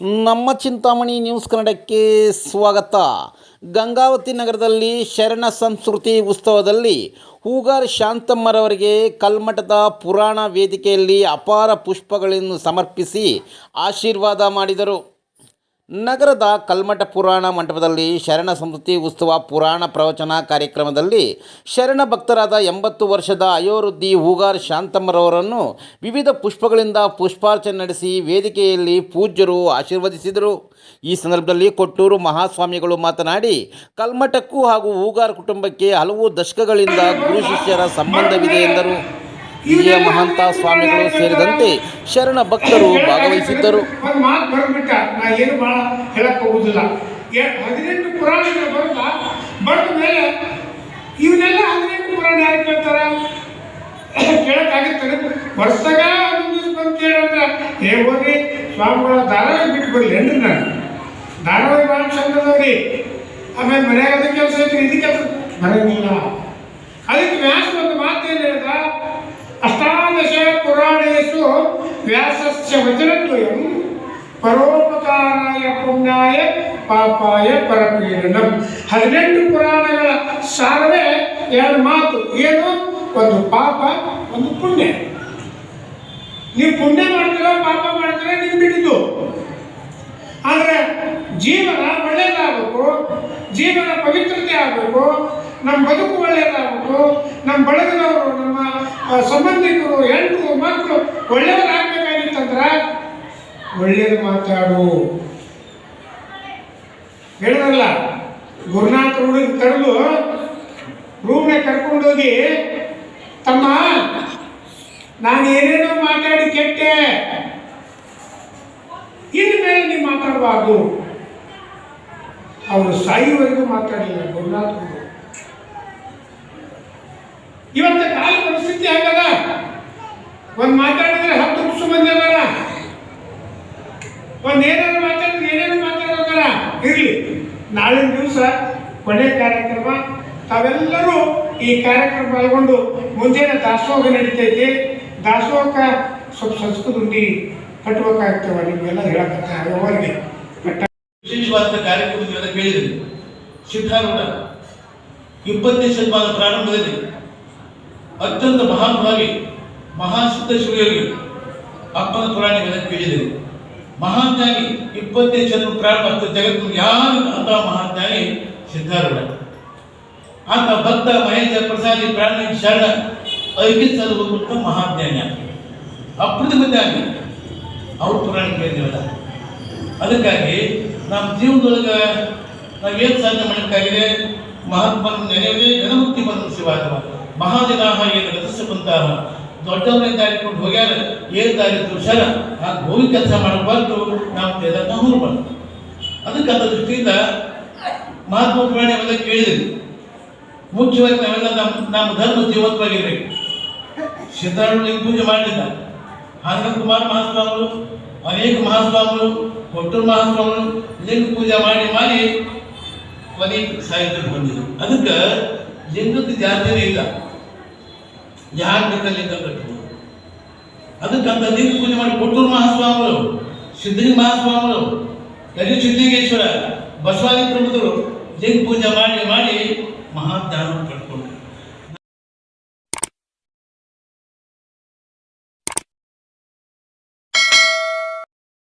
ನಮ್ಮ ಚಿಂತಾಮಣಿ ನ್ಯೂಸ್ ಕನ್ನಡಕ್ಕೆ ಸ್ವಾಗತ. ಗಂಗಾವತಿ ನಗರದಲ್ಲಿ ಶರಣ ಸಂಸ್ಕೃತಿ ಉತ್ಸವದಲ್ಲಿ ಹೂಗಾರ್ ಶಾಂತಮ್ಮರವರಿಗೆ ಕಲ್ಮಠದ ಪುರಾಣ ವೇದಿಕೆಯಲ್ಲಿ ಅಪಾರ ಪುಷ್ಪಗಳನ್ನು ಸಮರ್ಪಿಸಿ ಆಶೀರ್ವಾದ ಮಾಡಿದರು. ನಗರದ ಕಲ್ಮಠ ಪುರಾಣ ಮಂಟಪದಲ್ಲಿ ಶರಣ ಸಂಸ್ಕೃತಿ ಉತ್ಸವ ಪುರಾಣ ಪ್ರವಚನ ಕಾರ್ಯಕ್ರಮದಲ್ಲಿ ಶರಣ ಭಕ್ತರಾದ ಎಂಬತ್ತು ವರ್ಷದ ಅಯೋವೃದ್ಧಿ ಹೂಗಾರ್ ಶಾಂತಮ್ಮರವರನ್ನು ವಿವಿಧ ಪುಷ್ಪಗಳಿಂದ ಪುಷ್ಪಾರ್ಚನೆ ನಡೆಸಿ ವೇದಿಕೆಯಲ್ಲಿ ಪೂಜ್ಯರು ಆಶೀರ್ವದಿಸಿದರು. ಈ ಸಂದರ್ಭದಲ್ಲಿ ಕೊಟ್ಟೂರು ಮಹಾಸ್ವಾಮಿಗಳು ಮಾತನಾಡಿ, ಕಲ್ಮಠಕ್ಕೂ ಹಾಗೂ ಹೂಗಾರ್ ಕುಟುಂಬಕ್ಕೆ ಹಲವು ದಶಕಗಳಿಂದ ಗುರು ಶಿಷ್ಯರ ಸಂಬಂಧವಿದೆ ಎಂದರು. ಹಿರಿಯ ಮಹಂತ ಸ್ವಾಮಿಗಳು ಸೇರಿದಂತೆ ಶರಣ ಭಕ್ತರು ಭಾಗವಹಿಸಿದ್ದರು ಒಂದು ಮಾತು ಬರ್ಬಿಟ್ಟ ನಾ ಏನು ಭಾಳ ಹೇಳಕ್ ಹೋಗುದಿಲ್ಲ ಹದಿನೆಂಟು ಪುರಾಣಗಳು ಬರಲ್ಲ ಬಂದ ಮೇಲೆ ಇವನ್ನೆಲ್ಲ ಹದಿನೆಂಟು ಪುರಾಣ ಯಾರು ಕೇಳ್ತಾರ? ಕೇಳಕ್ಕಾಗುತ್ತದೆ ವರ್ಷಗ ಬಂದು ಕೇಳಂದ್ರೆ, ಏ ಹೋಗಿ ಸ್ವಾಮಿಗಳ ಧಾರಾವಾಹಿ ಬಿಟ್ಟು ಬರ್ಲಿ ಏನ್ರಿ ನಾನು? ಧಾರಾವಾಹಿ ಭಾಳ ಚಂದ ಅದಾವ್ರಿ ಆಮೇಲೆ ಮನ್ಯಾಗ ಅದಕ್ಕೆ ಕೆಲಸ ಐತ್ರಿ ಇದಕ್ಕೆ ಕೆಲಸ. ಬರಂಗಿಲ್ಲ. ಅದಕ್ಕೆ ವ್ಯಾಸ ಒಂದು ಮಾತು ಏನು ಹೇಳ್ದ? ಅಷ್ಟಾದಶ ಪುರಾಣೇಶು ವ್ಯಾಸಸ್ಯ ವಚನದ್ವಯಂ ಪರೋಪಕಾರಾಯ ಪುಣ್ಯಾಯ ಪಾಪಾಯ ಪರಪೀಡನಂ. ಹದಿನೆಂಟು ಪುರಾಣಗಳ ಸಾರವೇ ಎರಡು ಮಾತು. ಏನು? ಒಂದು ಪಾಪ, ಒಂದು ಪುಣ್ಯ. ನೀವು ಪುಣ್ಯ ಮಾಡ್ತೀರ ಪಾಪ ಮಾಡ್ತೀರ ನೀವು ಬಿಡಿದ್ದು ಆದರೆ ಜೀವನ ಒಳ್ಳೆಯದಾಗಬೇಕು, ಜೀವನ ಪವಿತ್ರತೆ ಆಗಬೇಕು, ನಮ್ಮ ಬದುಕು ಒಳ್ಳೆಯದಾಗಬೇಕು, ನಮ್ಮ ಬಳಗದವರು, ನಮ್ಮ ಸಂಬಂಧಿಕರು ಹೆಣ್ಣು ಮಕ್ಕಳು ಒಳ್ಳೆಯವರಾಗಬೇಕಾಗಿತ್ತಂದ್ರೆ ಒಳ್ಳೆಯದು ಮಾತಾಡು. ಹೇಳಿದ್ರಲ್ಲ, ಗುರುನಾಥ ಹುಡುಗ ಕರೆದು ರೂಮ್ನೆ ಕರ್ಕೊಂಡೋಗಿ ತಮ್ಮ, ನಾನು ಏನೇನೋ ಮಾತಾಡಿ ಕೆಟ್ಟೆ. ಇನ್ನು ಮೇಲೆ ನೀವು ಮಾತಾಡಬಾರ್ದು. ಅವರು ಸಾಯುವವರೆಗೂ ಮಾತಾಡಲಿಲ್ಲ ಗುರುನಾಥ ಗುರು ಇವತ್ತ ಕಾಲ ಪರಿಸ್ಥಿತಿ ಆಗದ ಒಂದು ಮಾತಾಡಿದ್ರೆ ಹತ್ತು ನಿಮಿಷ ಮಂದಿ ಅದಾರ ಒಂದು ಏನಾದ್ರು ಮಾತಾಡಿದ್ರೆ ಏನೇನು ಮಾತಾಡೋದಾರ ಇರಲಿ ನಾಳಿನ ದಿವಸ ಕೊನೆ ಕಾರ್ಯಕ್ರಮ, ತಾವೆಲ್ಲರೂ ಈ ಕಾರ್ಯಕ್ರಮ ಪಾಲ್ಗೊಂಡು ಮುಂಜಾನೆ ದಾಸೋಹ ನಡೀತೈತಿ. ದಾಸೋಹಕ್ಕೆ ಸ್ವಲ್ಪ ಸಂಸ್ಕೃತ ಉಂಡಿ ಕಟ್ಟಬೇಕಾಗ್ತವ ನಿಮಗೆಲ್ಲ ಹೇಳಕ್ಕೆ ಅವರಿಗೆ ವಿಶೇಷವಾದ ಕಾರ್ಯಕ್ರಮಗಳನ್ನು ಕೇಳಿದ್ರಿ. ಸಿದ್ಧಾರೂಢ, ಇಪ್ಪತ್ತನೇ ಶತಮಾನ ಪ್ರಾರಂಭದಲ್ಲಿ ಅತ್ಯಂತ ಮಹಾನ್ಭಾವಿ ಮಹಾಸಿದ್ಧ ಶಿವರಿಗೆ ಅಪ್ಪನ ಪುರಾಣಿಗಳನ್ನು ಕೇಳಿದರು. ಮಹಾಜ್ಞಾನಿ ಇಪ್ಪತ್ತನೇ ಜನ ಅಂತ ಜಗತ್ತು ಯಾರು ಅಂತ ಮಹಾಜ್ಞಾನಿ ಸಿದ್ಧಾರೂಢ. ಆತ ಭಕ್ತ ಮಹೇಂದ್ರ ಪ್ರಸಾದಿ ಪ್ರಾಣಿ ಶರಣ ಐಕ್ಯ ಒಂದು ಮಹಾಜ್ಞಾನಿ ಅಪ್ರತಿಮಿತಾಗಿ ಅವ್ರ ಪುರಾಣ ಕೇಳಿದಿವಲ್ಲ ಅದಕ್ಕಾಗಿ ನಮ್ಮ ಜೀವನದೊಳಗೆ ನಾವೇನು ಸಾಧನೆ ಮಾಡಬೇಕಾಗಿದೆ ಮಹಾತ್ಮನ ನೆನವೇ ಜನಮುಕ್ತಿ ಬಂದು ಶಿವಾಗವ ಮಹಾಜನಾಹ ಏನು ದೊಡ್ಡವರೇ ದಾರಿ ಕೊಟ್ಟು ಹೋಗ್ಯಾರ, ಏನು ದಾರಿ ತೋರ್ಸ್ಯಾರ ಆ ಗೋವಿ ಕೆಲಸ ಮಾಡಬಾರ್ದು ನಾವು ಹೂರು ಬಂತು ಅದಕ್ಕೆ ಅದ ದೃಷ್ಟಿಯಿಂದ ಮಹಾತ್ಮ ಪ್ರಾಣಿ ಅವೆಲ್ಲ ಕೇಳಿದ್ವಿ ಮುಖ್ಯವಾಗಿ ನಾವೆಲ್ಲ ನಮ್ಮ ನಮ್ಮ ಧರ್ಮ ಜೀವಂತವಾಗಿರ್ಬೇಕು. ಸಿದ್ಧಾರೂಢ ಪೂಜೆ ಮಾಡಲಿಲ್ಲ. ಆನಂದ ಕುಮಾರ್ ಮಹಾಸ್ವಾಮಿಗಳು ಅನೇಕ ಮಹಾಸ್ವಾಮಿಗಳು ಕೊಟ್ಟೂರು ಮಹಾಸ್ವಾಮಿಗಳು ಲಿಂಗ ಪೂಜೆ ಮಾಡಿ ಮಾಡಿ ಕೊನೆಗೆ ಸಾಹಿತ್ಯ ಬಂದಿದ್ರು ಅದಕ್ಕೆ ಲಿಂಗಕ್ಕೆ ಜಾತಿನೇ ಇಲ್ಲ. ಯಾರು ಬೇಕಲ್ಲಿ ಕಟ್ಟಬಹುದು ಅದಕ್ಕೆ ಅಂತ ಲಿಂಗ ಪೂಜೆ ಮಾಡಿ ಕೊಟ್ಟೂರು ಮಹಾಸ್ವಾಮಿಗಳು ಸಿದ್ಧಿ ಮಹಾಸ್ವಾಮಿಗಳು ಕಲಿ ಸಿದ್ಧಲಿಂಗೇಶ್ವರ ಬಸವಾದಿ ಪ್ರಮುಖರು ಲಿಂಗ ಪೂಜೆ ಮಾಡಿ ಮಾಡಿ ಮಹಾಜ್ಞಾನ ಪಡ್ಕೊಂಡ್ರು